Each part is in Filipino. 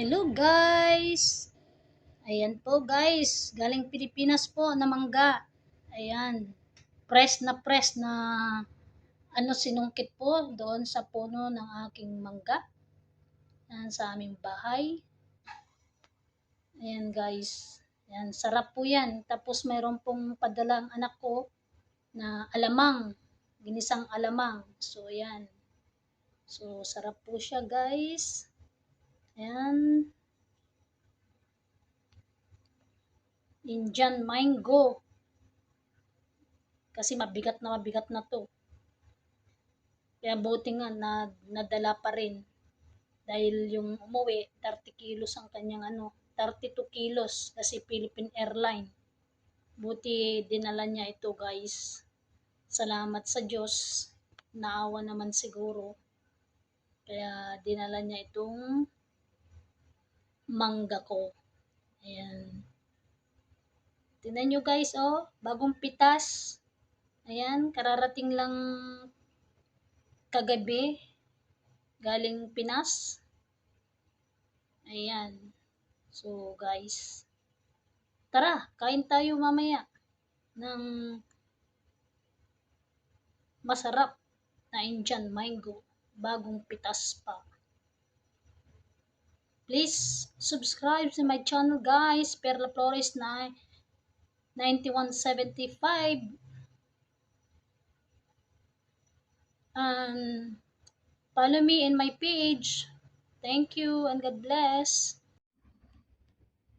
Hello guys! Ayan po guys, galing Pilipinas po na mangga. Ayan, press na press na ano sinungkit po doon sa puno ng aking mangga. Ayan, sa aming bahay. Ayan guys, ayan, sarap po yan. Tapos mayroon pong padala ang anak ko na alamang, ginisang alamang. So ayan, so sarap po siya guys. Ayan. Indian mango. Kasi mabigat na mabigat na to. Kaya buti nga na nadala pa rin. Dahil yung umuwi, 30 kilos ang kanyang ano, 32 kilos kasi Philippine Airline. Buti dinala niya ito guys. Salamat sa Diyos. Naawa naman siguro. Kaya dinala niya itong mangga ko. Ayan. Tingnan nyo guys, oh. Bagong pitas. Ayan, kararating lang kagabi. Galing Pinas. Ayan. So, guys. Tara, kain tayo mamaya ng masarap na Indian mango. Bagong pitas pa. Please subscribe to my channel guys. Perla Flores na 9175. Um, follow me in my page. Thank you and God bless.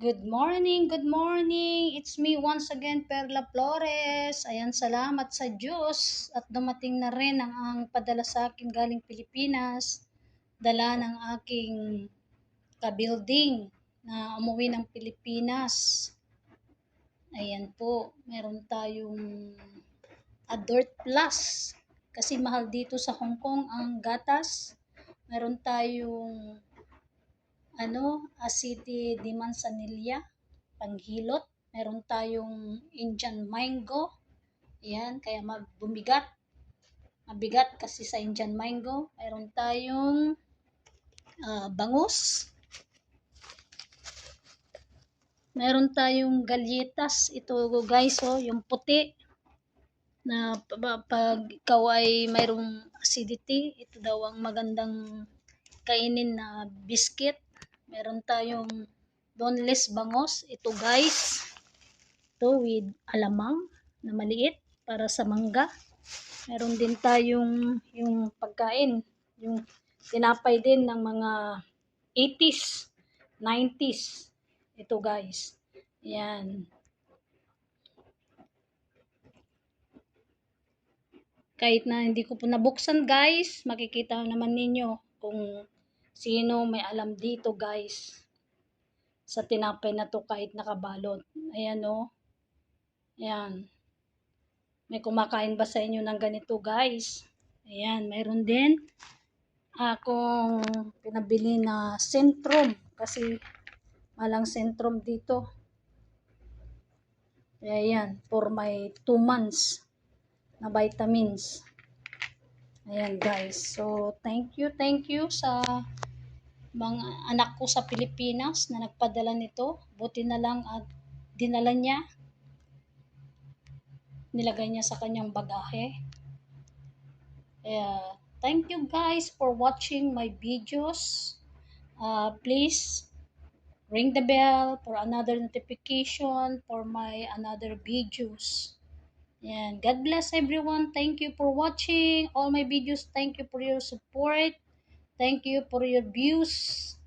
Good morning, good morning. It's me once again, Perla Flores. Ayan, salamat sa Diyos at dumating na rin ang, ang padala sa akin galing Pilipinas. Dala ng aking ka-building na umuwi ng Pilipinas. Ayan po, meron tayong Adort Plus. Kasi mahal dito sa Hong Kong ang gatas. Meron tayong ano, Asiti di Manzanilla, panghilot. Meron tayong Indian mango. Ayan, kaya mabumigat. Mabigat kasi sa Indian mango. Meron tayong ah, bangus. Meron tayong galletas. Ito guys, oh, yung puti na pa- pag ikaw ay mayroong acidity, ito daw ang magandang kainin na biscuit. Meron tayong boneless bangos. Ito guys, ito with alamang na maliit para sa mangga. Meron din tayong yung pagkain, yung tinapay din ng mga 80s, 90s. Ito guys. Yan. Kahit na hindi ko po nabuksan guys, makikita naman ninyo kung sino may alam dito guys. Sa tinapay na to kahit nakabalot. Ayan o. Ayan. May kumakain ba sa inyo ng ganito guys? Ayan, mayroon din akong pinabili na Centrum kasi malang Centrum dito. Ayan, for my 2 months na vitamins. Ayan guys. So, thank you, thank you sa mga anak ko sa Pilipinas na nagpadala nito. Buti na lang at dinala niya. Nilagay niya sa kanyang bagahe. Kaya, thank you guys for watching my videos. Uh, please ring the bell for another notification for my another videos. And God bless everyone. Thank you for watching all my videos. Thank you for your support. Thank you for your views.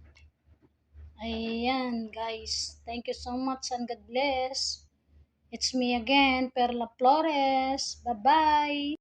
Ayan, guys. Thank you so much and God bless. It's me again, Perla Flores. Bye-bye.